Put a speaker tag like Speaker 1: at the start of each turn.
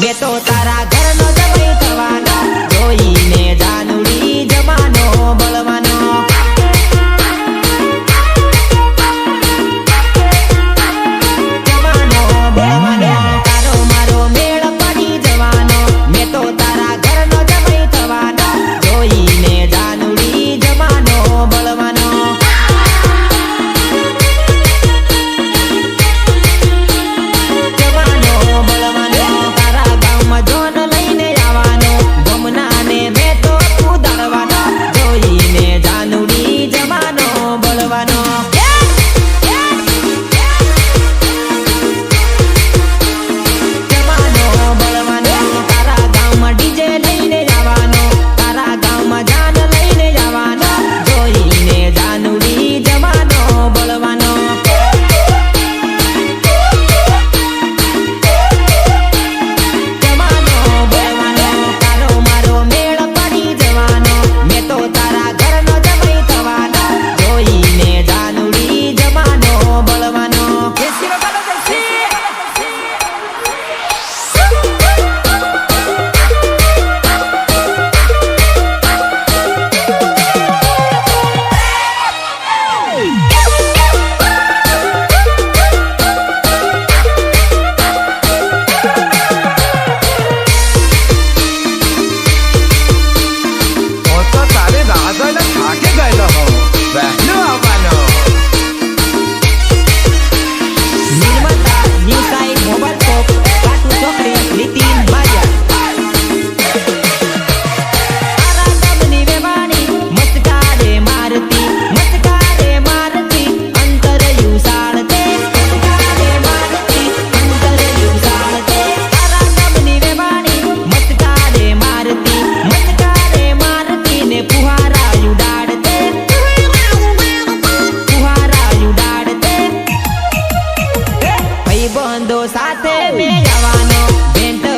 Speaker 1: મેં તો તારા ઘરનો જમાઈ થવાનો. જોઈને જાનુડી જમાનો બળવા સાથે